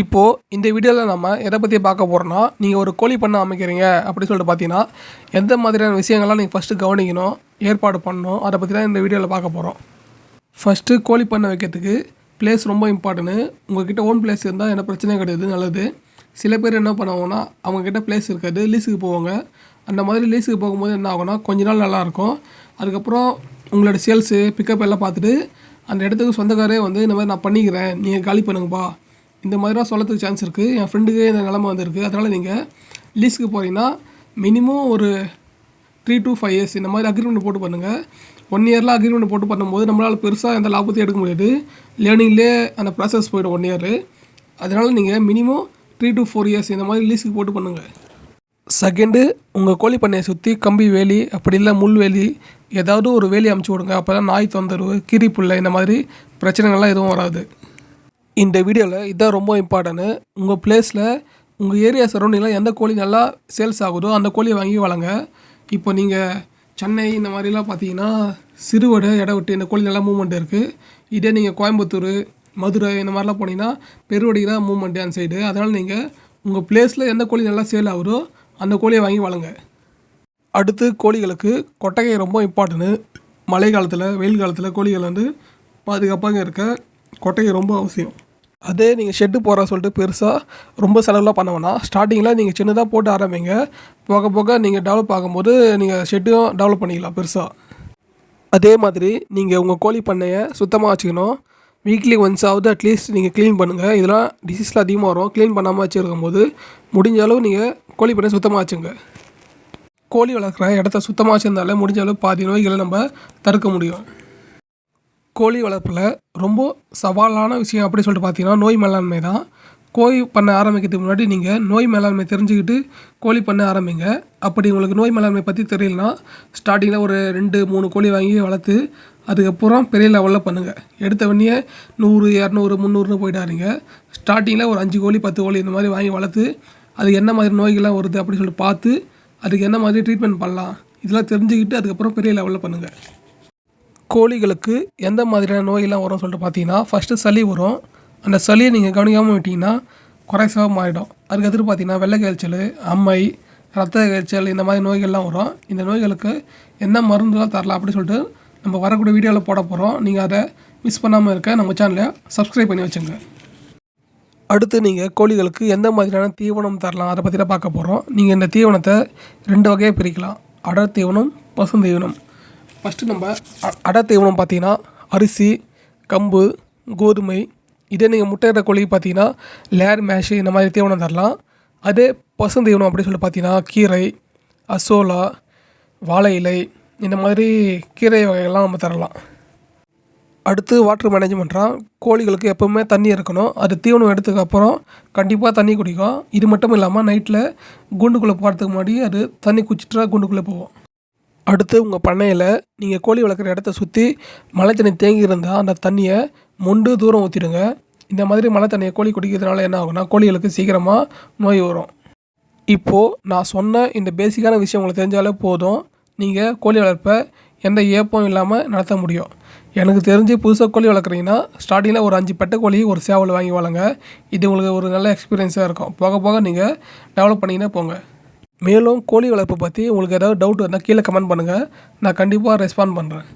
இப்போது இந்த வீடியோவில் நம்ம எதை பற்றி பார்க்க போகிறோன்னா நீங்கள் ஒரு கோழி பண்ணை அமைக்கிறீங்க அப்படின்னு சொல்லிட்டு பார்த்தீங்கன்னா எந்த மாதிரியான விஷயங்கள்லாம் நீங்கள் ஃபஸ்ட்டு கவனிக்கணும் ஏற்பாடு பண்ணணும் அதை பற்றி தான் இந்த வீடியோவில் பார்க்க போகிறோம் ஃபஸ்ட்டு கோழி பண்ணை வைக்கிறதுக்கு பிளேஸ் ரொம்ப இம்பார்ட்டன்ட்டு உங்கள்கிட்ட ஓன் பிளேஸ் இருந்தால் என்ன பிரச்சனையும் கிடையாது நல்லது. சில பேர் என்ன பண்ணுவாங்கன்னா அவங்கக்கிட்ட பிளேஸ் இருக்காது லீஸுக்கு போவாங்க. அந்த மாதிரி லீஸுக்கு போகும்போது என்ன ஆகும்னா கொஞ்ச நாள் நல்லாயிருக்கும் அதுக்கப்புறம் உங்களோட சேல்ஸு பிக்கப் எல்லாம் பார்த்துட்டு அந்த இடத்துக்கு சொந்தக்காரே வந்து இந்த மாதிரி நான் பண்ணிக்கிறேன். நீங்கள் காலி பண்ணுங்கப்பா. இந்த மாதிரிலாம் சொல்லத்துக்கு சான்ஸ் இருக்குது என் ஃப்ரெண்டுக்கே இந்த நிலமை வந்திருக்கு. அதனால் நீங்கள் லீஸுக்கு போகிறீங்கன்னா மினிமம் ஒரு த்ரீ டு ஃபைவ் இயர்ஸ் இந்த மாதிரி அக்ரிமெண்ட் போட்டு பண்ணுங்கள் ஒன் இயரில் அக்ரிமெண்ட் போட்டு பண்ணும்போது நம்மளால் பெருசாக எந்த லாபத்தையும் எடுக்க முடியாது. லேர்னிங்லேயே அந்த ப்ராசஸ் போய்டும் ஒன் இயர் அதனால் நீங்கள் minimum three to four years இந்த மாதிரி லீஸுக்கு போட்டு பண்ணுங்கள் செகண்டு உங்கள் கோழி பண்ணையை சுற்றி கம்பி வேலி அப்படி இல்லை முள்வேலி ஏதாவது ஒரு வேலி அமுச்சு விடுங்க அப்போ தான் நாய் தொந்தரவு கிரி புல்லை இந்த மாதிரி பிரச்சனைகள்லாம் எதுவும் வராது. இந்த வீடியோவில் இதுதான் ரொம்ப இம்பார்ட்டன்ட்டு உங்கள் பிளேஸில் உங்கள் ஏரியா சரௌண்டிங்கில் எந்த கோழி நல்லா சேல்ஸ் ஆகுதோ அந்த கோழியை வாங்கி வளங்க. இப்போ நீங்கள் சென்னை இந்த மாதிரிலாம் பார்த்தீங்கன்னா சிறுவடை இட விட்டு இந்த கோழி நல்லா மூவ்மெண்ட் இருக்குது இதே நீங்கள் கோயம்புத்தூர் மதுரை இந்த மாதிரிலாம் போனீங்கன்னா பெருவடி தான் மூவ்மெண்ட்டு அந்த சைடு அதனால் நீங்கள் உங்கள் பிளேஸில் எந்த கோழி நல்லா சேல் ஆகுதோ அந்த கோழியை வாங்கி வளங்க. அடுத்து கோழிகளுக்கு கொட்டகை ரொம்ப இம்பார்ட்டன்ட்டு மழை காலத்தில் வெயில் காலத்தில் கோழிகள் வந்து பாதுகாப்பாக இருக்க கொட்டகை ரொம்ப அவசியம். அதே நீங்கள் ஷெட்டு போகிற சொல்லிட்டு பெருசாக ரொம்ப செலவுலாம் பண்ண வேணாம். ஸ்டார்டிங்கில் நீங்கள் சின்னதாக போட்டு ஆரம்பிங்க. போக போக நீங்கள் டெவலப் ஆகும்போது நீங்கள் ஷெட்டும் டெவலப் பண்ணிக்கலாம் பெருசாக அதே மாதிரி நீங்கள் உங்கள் கோழி பண்ணையை சுத்தமாக வச்சுக்கணும். வீக்லி ஒன்ஸ் ஆகுது அட்லீஸ்ட் நீங்கள் க்ளீன் பண்ணுங்கள் இதெல்லாம் டிசீஸ்லாம் அதிகமாக வரும். க்ளீன் பண்ணாமல் வச்சுருக்கும் போது முடிஞ்ச அளவு நீங்கள் கோழி பண்ணையை சுத்தமாக வச்சுங்க. கோழி வளர்க்குற இடத்த சுத்தமாக வச்சுருந்தாலே முடிஞ்ச அளவு பாதி நோய்களை நம்ம தடுக்க முடியும். கோழி வளர்ப்பில் ரொம்ப சவாலான விஷயம் அப்படி சொல்லிட்டு பார்த்தீங்கன்னா நோய் மேலாண்மை தான். கோழி பண்ண ஆரம்பிக்கிறதுக்கு முன்னாடி நீங்கள் நோய் மேலாண்மை தெரிஞ்சுக்கிட்டு கோழி பண்ண ஆரம்பிங்க. அப்படி உங்களுக்கு நோய் மேலாண்மை பற்றி தெரியலனா ஸ்டார்டிங்கில் ஒரு ரெண்டு மூணு கோழி வாங்கி வளர்த்து அதுக்கப்புறம் பெரிய லெவலில் பண்ணுங்கள் எடுத்த உடனே நூறு இரநூறு முந்நூறுன்னு போயிடாதீங்க. ஸ்டார்டிங்கில் ஒரு அஞ்சு கோழி பத்து கோழி இந்த மாதிரி வாங்கி வளர்த்து அது என்ன மாதிரி நோய்கள்லாம் வருது அப்படின்னு சொல்லிட்டு பார்த்து அதுக்கு என்ன மாதிரி ட்ரீட்மெண்ட் பண்ணலாம் இதெல்லாம் தெரிஞ்சுக்கிட்டு அதுக்கப்புறம் பெரிய லெவலில் பண்ணுங்கள் கோழிகளுக்கு எந்த மாதிரியான நோயெல்லாம் வரும்னு சொல்லிட்டு பார்த்தீங்கன்னா ஃபஸ்ட்டு சளி வரும். அந்த சளியை நீங்கள் கவனிக்காமல் விட்டிங்கன்னா குறைசாக மாறிடும். அதுக்கடுத்து பார்த்தீங்கன்னா வெள்ளை காய்ச்சல் அம்மை ரத்த காய்ச்சல் இந்த மாதிரி நோய்கள்லாம் வரும். இந்த நோய்களுக்கு என்ன மருந்துலாம் தரலாம் அப்படின்னு சொல்லிட்டு நம்ம வரக்கூடிய வீடியோவில் போட போகிறோம் நீங்கள் அதை மிஸ் பண்ணாமல் இருக்க நம்ம சேனலை சப்ஸ்கிரைப் பண்ணி வச்சுங்க. அடுத்து நீங்கள் கோழிகளுக்கு எந்த மாதிரியான தீவனம் தரலாம் அதை பற்றி தான் பார்க்க போகிறோம் நீங்கள் இந்த தீவனத்தை ரெண்டு வகையாக பிரிக்கலாம். அடர் தீவனம் பசுந்தீவனம். ஃபஸ்ட்டு நம்ம அ- தீவனம் பார்த்தீங்கன்னா அரிசி கம்பு கோதுமை இதே நீங்கள் முட்டையிற கோழி பார்த்தீங்கன்னா லேர் மேஷு இந்த மாதிரி தீவனம் தரலாம். அதே பசுந்தீவனம் அப்படின்னு சொல்லி பார்த்தீங்கன்னா கீரை அசோலா வாழை இலை இந்த மாதிரி கீரை வகைகள்லாம் நம்ம தரலாம். அடுத்து வாட்டர் மேனேஜ்மெண்ட்லாம் கோழிகளுக்கு எப்போவுமே தண்ணி இருக்கணும். அது தீவனம் எடுத்ததுக்கு அப்புறம் கண்டிப்பாக தண்ணி குடிக்கும். இது மட்டும் இல்லாமல் நைட்டில் கூண்டுக்குள்ளே போகிறதுக்கு முன்னாடி அது தண்ணி குச்சிட்டா கூண்டுக்குள்ளே போகும் அடுத்து உங்கள் பண்ணையில் நீங்கள் கோழி வளர்க்குற இடத்த சுற்றி மழை தண்ணி தேங்கி இருந்தால் அந்த தண்ணியை மொண்டு தூரம் ஊற்றிடுங்க இந்த மாதிரி மழை தண்ணியை கோழி குடிக்கிறதுனால என்ன ஆகும்னா கோழிகளுக்கு சீக்கிரமாக நோய் வரும். இப்போது நான் சொன்ன இந்த பேசிக்கான விஷயம் உங்களுக்கு தெரிஞ்சாலே போதும். நீங்கள் கோழி வளர்ப்பை எந்த ஏப்பம் இல்லாமல் நடத்த முடியும். எனக்கு தெரிஞ்சு புதுசாக கோழி வளர்க்குறீங்கன்னா ஸ்டார்டிங்கில் ஒரு அஞ்சு பெட்டை கோழி ஒரு சேவல் வாங்கி வளங்க இது உங்களுக்கு ஒரு நல்ல எக்ஸ்பீரியன்ஸாக இருக்கும். போக போக நீங்கள் டெவலப் பண்ணிங்கன்னா போங்க. மேலும் கோழி வளர்ப்பு பற்றி உங்களுக்கு ஏதாவது டவுட் இருந்தால் கீழே கமெண்ட் பண்ணுங்கள் நான் கண்டிப்பாக ரெஸ்பாண்ட் பண்ணுறேன்